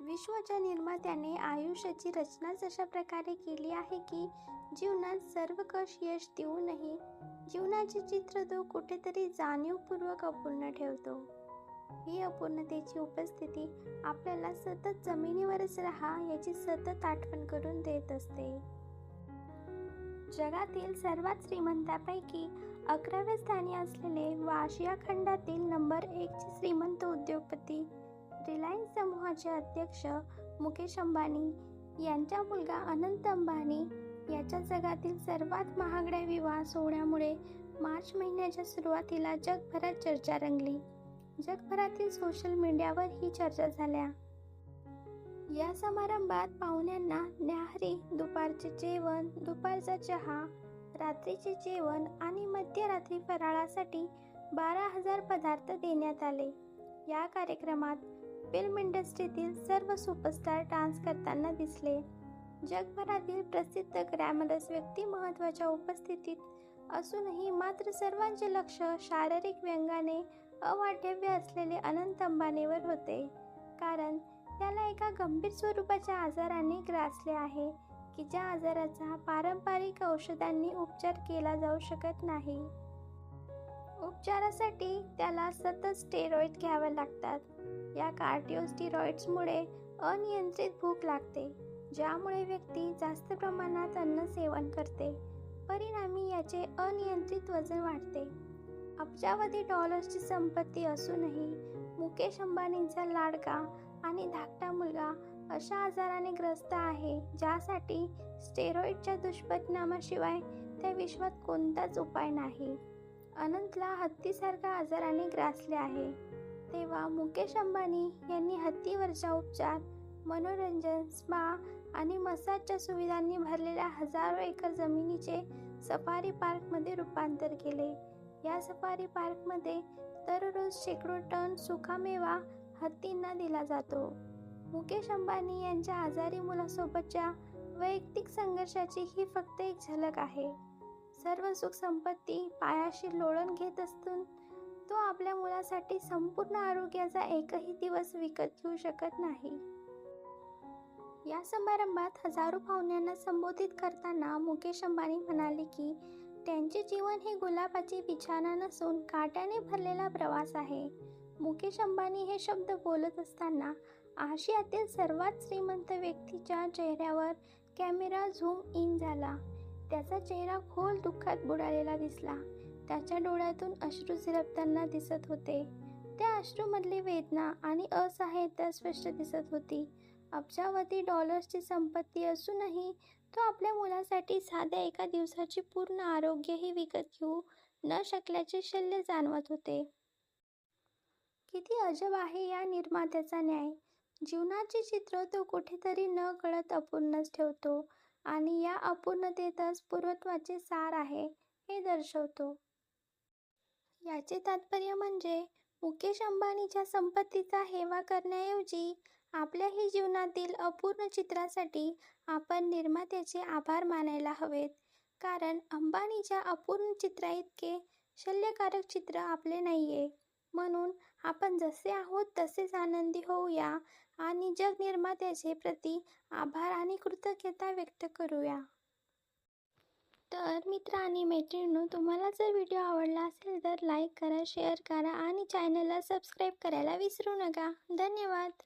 विश्वाच्या निर्मात्याने आयुष्याची रचनाच अशा प्रकारे केली आहे की जीवनात सर्वकष यश देऊनही जीवनाचे चित्र तो कुठेतरी जाणीवपूर्वक अपूर्ण ठेवतो. ही अपूर्णतेची उपस्थिती आपल्याला सतत जमिनीवरच राहा याची सतत आठवण करून देत असते. जगातील सर्वात श्रीमंतापैकी अकराव्या स्थानी असलेले व आशिया खंडातील नंबर एकचे श्रीमंत उद्योगपती रिलायन्स समूहाचे अध्यक्ष मुकेश अंबानी यांचा मुलगा अनंत अंबानी याच्या जगातील सर्वात महागड्या विवाह सोहळ्यामुळे मार्च महिन्याच्या सुरुवातीला जगभरात चर्चा रंगली. जगभरातील सोशल मीडियावर ही चर्चा झाल्या. या समारंभात पाहुण्यांना न्याहारी दुपारचे जेवण दुपारचा चहा रात्रीचे जेवण आणि मध्यरात्री फराळासाठी बारा हजार पदार्थ देण्यात आले. या कार्यक्रमात फिल्म इंडस्ट्रीतील सर्व सुपरस्टार डान्स करताना दिसले. जगभरातील प्रसिद्ध ग्रॅमरस व्यक्ती महत्त्वाच्या उपस्थितीत असूनही मात्र सर्वांचे लक्ष शारीरिक व्यंगाने अवाढव्य असलेले अनंत अंबानीवर होते. कारण त्याला एका गंभीर स्वरूपाच्या आजाराने ग्रासले आहे की ज्या आजाराचा पारंपरिक औषधांनी उपचार केला जाऊ शकत नाही. उपचारासाठी त्याला सतत स्टेरॉइड घ्यावे लागतात. या कार्डिओस्टिरॉइड्समुळे अनियंत्रित भूक लागते ज्यामुळे व्यक्ती जास्त प्रमाणात अन्न सेवन करते. परिणामी याचे अनियंत्रित वजन वाढते. अब्जावधी डॉलर्सची संपत्ती असूनही मुकेश अंबानींचा लाडका आणि धाकटा मुलगा अशा आजाराने ग्रस्त आहे ज्यासाठी स्टेरॉइडच्या दुष्परिणामाशिवाय त्या विश्वात कोणताच उपाय नाही. अनंतला हत्तीसारखा आजाराने ग्रासले आहे. तेव्हा मुकेश अंबानी यांनी हत्तीवरचा उपचार मनोरंजन स्पा आणि मसाजच्या सुविधांनी भरलेल्या हजारो एकर जमिनीचे सफारी पार्कमध्ये रूपांतर केले. या सफारी पार्कमध्ये दररोज शेकडो टन सुकामेवा हत्तींना दिला जातो. मुकेश अंबानी यांच्या आजारी मुलासोबतच्या वैयक्तिक संघर्षाची ही फक्त एक झलक आहे. सर्व सुख संपत्ती पायाशी लोळण घेत असून तो आपल्या मुलासाठी संपूर्ण आरोग्याचा एकही दिवस विकत घेऊ शकत नाही. या समारंभात हजारो पाहुण्यांना संबोधित करताना मुकेश अंबानी म्हणाले की त्यांचे जीवन हे गुलाबाची बिछाना नसून काट्याने भरलेला प्रवास आहे. मुकेश अंबानी हे शब्द बोलत असताना आशियातील सर्वात श्रीमंत व्यक्तीच्या चेहऱ्यावर कॅमेरा झूम इन झाला. त्याचा चेहरा खोल दुःखात बुडालेला दिसला. त्याच्या डोळ्यातून अश्रू झिरपताना दिसत होते. त्या अश्रूमधली वेदना आणि असहाय्यता स्पष्ट दिसत होती. अब्जावधी डॉलर्सची संपत्ती असूनही तो आपल्या मुलासाठी साध्या एका दिवसाची पूर्ण आरोग्यही विकत घेऊ न शकल्याचे शल्य जाणवत होते. किती अजब आहे या निर्मात्याचा न्याय. जीवनाची चित्र तो कुठेतरी न कळत अपूर्णच ठेवतो. आणि या अपूर्णतेतच पूर्वत्वाचे सार आहे हे दर्शवतो. याचे तात्पर्य म्हणजे मुकेश अंबानीच्या संपत्तीचा हेवा करण्याऐवजी आपल्याही जीवनातील अपूर्ण चित्रासाठी आपण निर्मात्याचे आभार मानायला हवेत. कारण अंबानीच्या अपूर्ण चित्राइतके शल्यकारक चित्र आपले नाही आहे म्हणून आपण जसे आहोत तसेच आनंदी होऊया आणि जग निर्मात्याचे प्रती आभार आणि कृतज्ञता व्यक्त करूया. तर मित्र आणि मैत्रिणींनो तुम्हाला जर व्हिडिओ आवडला असेल तर लाईक करा शेअर करा आणि चॅनलला सबस्क्राईब करायला विसरू नका. धन्यवाद!